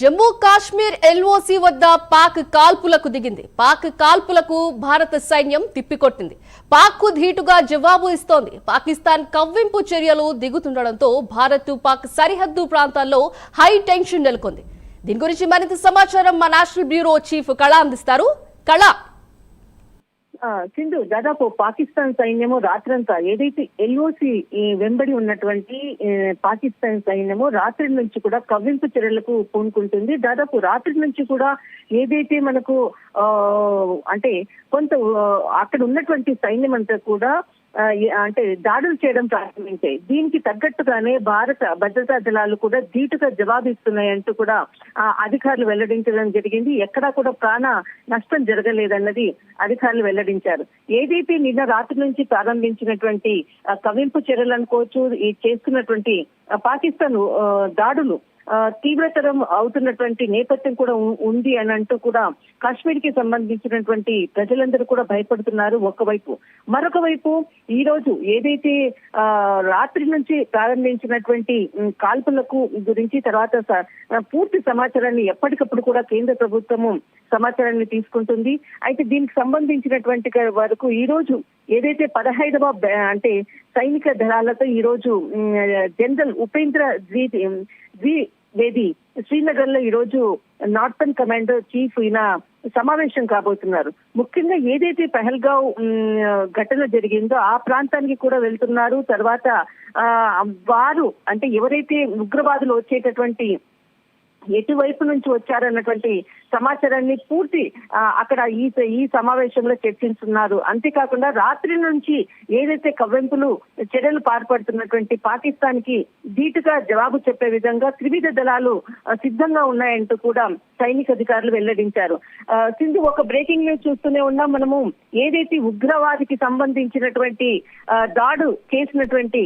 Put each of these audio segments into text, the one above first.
Jammu Kashmir LOC వద్ద పాక్ కాల్పులకు దిగింది. పాక్ కాల్పులకు భారత సైన్యం తిప్పికొట్టింది. పాక్కు ధీటుగా జవాబు ఇస్తోంది. పాకిస్తాన్ కవ్వింపు చర్యలు దిగుతుండటంతో భారత్ పాక్ సరిహద్దు ప్రాంతాల్లో హై టెన్షన్ నెలకొంది. దీని గురించి మరింత సమాచారం మా నేషనల్ బ్యూరో చీఫ్ కళ అందిస్తారు. కళ సింధు దాదాపు పాకిస్తాన్ సైన్యము రాత్రంతా ఏదైతే ఎల్ఓసి వెంబడి ఉన్నటువంటి పాకిస్తాన్ సైన్యము రాత్రి నుంచి కూడా కవ్వింపు చర్యలకు పూనుకుంటుంది. దాదాపు రాత్రి నుంచి కూడా ఏదైతే మనకు ఆ అంటే కొంత అక్కడ ఉన్నటువంటి సైన్యం అంతా కూడా అంటే దాడులు చేయడం ప్రారంభించాయి. దీనికి తగ్గట్టుగానే భారత భద్రతా దళాలు కూడా ధీటుగా జవాబిస్తున్నాయంటూ కూడా ఆ, అధికారులు వెల్లడించడం జరిగింది. ఎక్కడా కూడా ప్రాణ నష్టం జరగలేదన్నది అధికారులు వెల్లడించారు. ఏదైతే నిన్న రాత్రి నుంచి ప్రారంభించినటువంటి కవింపు చర్యలు అనుకోవచ్చు ఈ చేస్తున్నటువంటి పాకిస్తాన్ ఆ, దాడులు తీవ్రతరం అవుతున్నటువంటి నేపథ్యం కూడా ఉంది అని అంటూ కూడా కాశ్మీర్కి సంబంధించినటువంటి ప్రజలందరూ కూడా భయపడుతున్నారు ఒకవైపు. మరొక వైపు ఈ రోజు ఏదైతే ఆ, రాత్రి నుంచి ప్రారంభించినటువంటి కాల్పులకు గురించి తర్వాత పూర్తి సమాచారాన్ని ఎప్పటికప్పుడు కూడా కేంద్ర ప్రభుత్వము సమాచారాన్ని తీసుకుంటుంది. అయితే దీనికి సంబంధించినటువంటి వరకు ఈ రోజు ఏదైతే పదహైదవ అంటే సైనిక దళాలతో ఈ రోజు జనరల్ ఉపేంద్ర ద్వి వేది. శ్రీనగర్లో ఈ రోజు నార్థన్ కమాండర్ చీఫ్ ఈయన సమావేశం కాబోతున్నారు. ముఖ్యంగా ఏదైతే పెహల్గావ్ ఘటన జరిగిందో ఆ ప్రాంతానికి కూడా వెళ్తున్నారు. తర్వాత ఆ వారు అంటే ఎవరైతే ఉగ్రవాదులు వచ్చేటటువంటి ఎటువైపు నుంచి వచ్చారన్నటువంటి సమాచారాన్ని పూర్తి ఆ, అక్కడ ఈ ఈ సమావేశంలో చర్చిస్తున్నారు అంతేకాకుండా రాత్రి నుంచి ఏదైతే కవ్వెంపులు చర్యలు పాల్పడుతున్నటువంటి పాకిస్తాన్కి ధీటుగా జవాబు చెప్పే విధంగా త్రివిధ దళాలు సిద్ధంగా ఉన్నాయంటూ కూడా సైనిక అధికారులు వెల్లడించారు. ఆ, సింధు ఒక బ్రేకింగ్ న్యూస్ చూస్తూనే ఉన్నాం. మనము ఏదైతే ఉగ్రవాదికి సంబంధించినటువంటి ఆ, దాడు చేసినటువంటి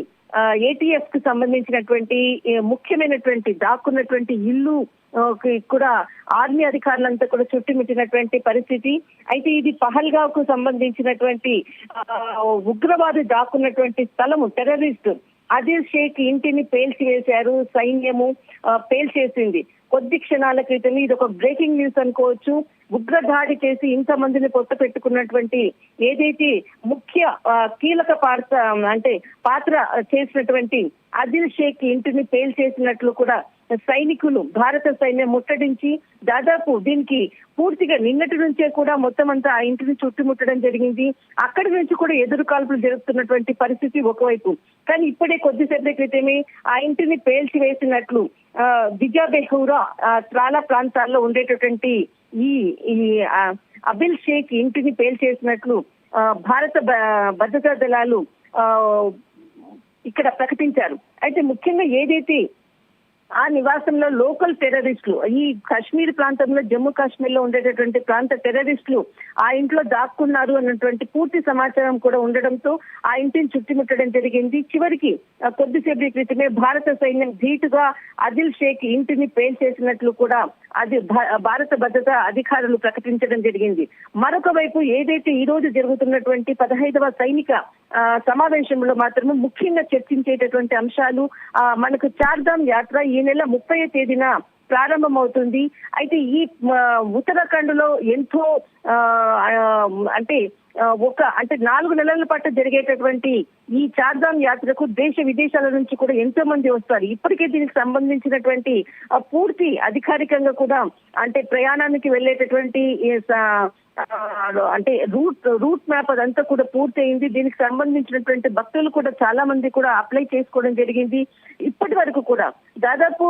ఏటీఎఫ్కు సంబంధించినటువంటి ముఖ్యమైనటువంటి దాక్కున్నటువంటి ఇల్లు కి కూడా ఆర్మీ అధికారులంతా కూడా చుట్టుముట్టినటువంటి పరిస్థితి. అయితే ఇది పహల్గావ్కు సంబంధించినటువంటి ఆ, ఉగ్రవాది దాక్కున్నటువంటి స్థలము టెర్రరిస్ట్. అదిల్ షేక్ ఇంటిని పేల్చివేశారు సైన్యము పేల్చేసింది. కొద్ది క్షణాల క్రితం ఇది ఒక బ్రేకింగ్ న్యూస్ అనుకోవచ్చు. ఉగ్ర దాడి చేసి ఇంత మందిని పొట్ట పెట్టుకున్నటువంటి ఏదైతే ముఖ్య కీలక పాత్ర అంటే పాత్ర చేసినటువంటి అదిల్ షేక్ ఇంటిని పేల్ చేసినట్లు కూడా సైనికులు భారత సైన్యం ముట్టడించి దాదాపు దీనికి పూర్తిగా నిన్నటి నుంచే కూడా మొత్తం అంతా ఆ ఇంటిని చుట్టుముట్టడం జరిగింది. అక్కడి నుంచి కూడా ఎదురు కాల్పులు జరుగుతున్నటువంటి పరిస్థితి ఒకవైపు. కానీ ఇప్పుడే కొద్దిసేపటి క్రితమే ఆ ఇంటిని పేల్చి వేసినట్లు ఆ, దిజా బెహూరా త్రాలా ప్రాంతాల్లో ఉండేటటువంటి ఈ ఈ అబిల్ షేక్ ఇంటిని పేల్చేసినట్లు ఆ, భారత భ- భద్రతా దళాలు ఆ, ఇక్కడ ప్రకటించారు. అయితే ముఖ్యంగా ఏదైతే ఆ నివాసంలో లోకల్ టెర్రరిస్టులు ఈ కాశ్మీర్ ప్రాంతంలో జమ్మూ కాశ్మీర్లో ఉండేటటువంటి ప్రాంత టెర్రరిస్టులు ఆ ఇంట్లో దాక్కున్నారు అన్నటువంటి పూర్తి సమాచారం కూడా ఉండడంతో ఆ ఇంటిని చుట్టుముట్టడం జరిగింది. చివరికి కొద్దిసేపటి క్రితమే భారత సైన్యం ధీటుగా అదిల్ షేక్ ఇంటిని పేల్చేసినట్లు కూడా అది భారత భద్రతా అధికారులు ప్రకటించడం జరిగింది. మరొక వైపు ఏదైతే ఈ రోజు జరుగుతున్నటువంటి పదహైదవ సైనిక ఆ, సమావేశంలో మాత్రము ముఖ్యంగా చర్చించేటటువంటి అంశాలు ఆ, మనకు చార్ధామ్ యాత్ర ఈ ఈ నెల ముప్పై తేదీన ప్రారంభమవుతుంది. అయితే ఈ ఉత్తరాఖండ్లో ఎంతో ఆ, అంటే ఒక అంటే నాలుగు నెలల పాటు జరిగేటటువంటి ఈ చార్ధామ్ యాత్రకు దేశ విదేశాల నుంచి కూడా ఎంతో మంది వస్తారు. ఇప్పటికే దీనికి సంబంధించినటువంటి పూర్తి అధికారికంగా కూడా అంటే ప్రయాణానికి వెళ్ళేటటువంటి ఆ, అంటే రూట్ రూట్ మ్యాప్ అదంతా కూడా పూర్తి అయింది దీనికి సంబంధించినటువంటి భక్తులు కూడా చాలా మంది కూడా అప్లై చేసుకోవడం జరిగింది. ఇప్పటి వరకు కూడా దాదాపు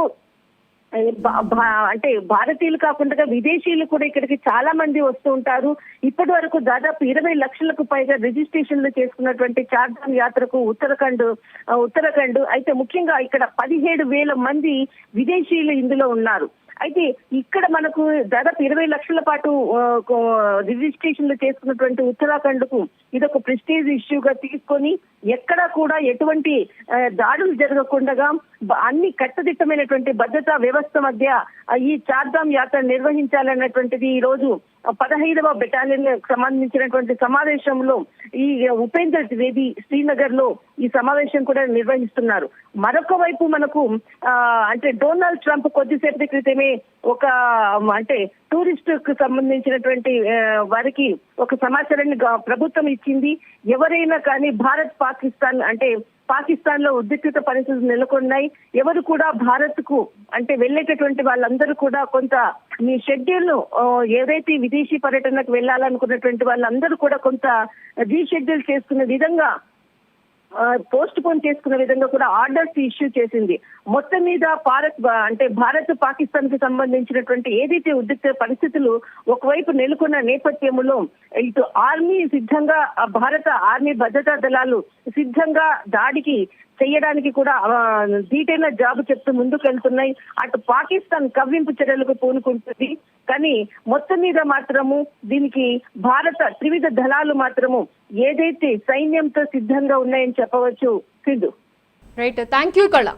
అంటే భారతీయులు కాకుండా విదేశీయులు కూడా ఇక్కడికి చాలా మంది వస్తూ ఉంటారు. ఇప్పటి వరకు దాదాపు ఇరవై లక్షలకు పైగా రిజిస్ట్రేషన్లు చేసుకున్నటువంటి చార్ధామ్ యాత్రకు ఉత్తరాఖండ్ ఉత్తరాఖండ్ అయితే ముఖ్యంగా ఇక్కడ పదిహేడు వేల మంది విదేశీయులు ఇందులో ఉన్నారు. అయితే ఇక్కడ మనకు దాదాపు ఇరవై లక్షల పాటు రిజిస్ట్రేషన్లు చేసుకున్నటువంటి ఉత్తరాఖండ్కు ఇదొక ప్రెస్టేజ్ ఇష్యూగా తీసుకొని ఎక్కడా కూడా ఎటువంటి దాడులు జరగకుండా అన్ని కట్టుదిట్టమైనటువంటి భద్రతా వ్యవస్థ మధ్య ఈ చార్ధామ్ యాత్ర నిర్వహించాలన్నటువంటిది ఈ రోజు పదహైదవ బెటాలియన్ సంబంధించినటువంటి సమావేశంలో ఈ ఉపేంద్ర ద్వివేది శ్రీనగర్లో ఈ సమావేశం కూడా నిర్వహిస్తున్నారు. మరొక వైపు మనకు ఆ, అంటే డొనాల్డ్ ట్రంప్ కొద్దిసేపటి క్రితమే ఒక అంటే టూరిస్ట్కు సంబంధించినటువంటి వారికి ఒక సమాచారాన్ని ప్రభుత్వం ఇచ్చింది. ఎవరైనా కానీ భారత్ పాకిస్తాన్ అంటే పాకిస్తాన్లో ఉద్రిక్తత పరిస్థితులు నెలకొన్నాయి. ఎవరు కూడా భారత్కు అంటే వెళ్ళేటటువంటి వాళ్ళందరూ కూడా కొంత మీ షెడ్యూల్ను ఏదైతే విదేశీ పర్యటనకు వెళ్ళాలనుకున్నటువంటి వాళ్ళందరూ కూడా కొంత రీషెడ్యూల్ చేసుకునే విధంగా పోస్ట్ పోన్ చేసుకునే విధంగా కూడా ఆర్డర్స్ ఇష్యూ చేసింది. మొత్తం మీద భారత్ అంటే భారత్ పాకిస్తాన్కి సంబంధించినటువంటి ఏదైతే ఉద్రిక్త పరిస్థితులు ఒకవైపు నెలకొన్న నేపథ్యంలో ఇటు ఆర్మీ సిద్ధంగా భారత ఆర్మీ భద్రతా దళాలు సిద్ధంగా దాడికి చేయడానికి కూడా డీటెయిల్ జాబ్ చెప్తూ ముందుకు వెళ్తున్నాయి అటు పాకిస్తాన్ కవ్వింపు చర్యలకు పూనుకుంటుంది. కానీ మొత్తం మీద మాత్రము దీనికి భారత త్రివిధ దళాలు మాత్రము ఏదైతే సైన్యంతో సిద్ధంగా ఉన్నాయని చెప్పవచ్చు. సిద్ధు రైట్ థ్యాంక్ యూ కళ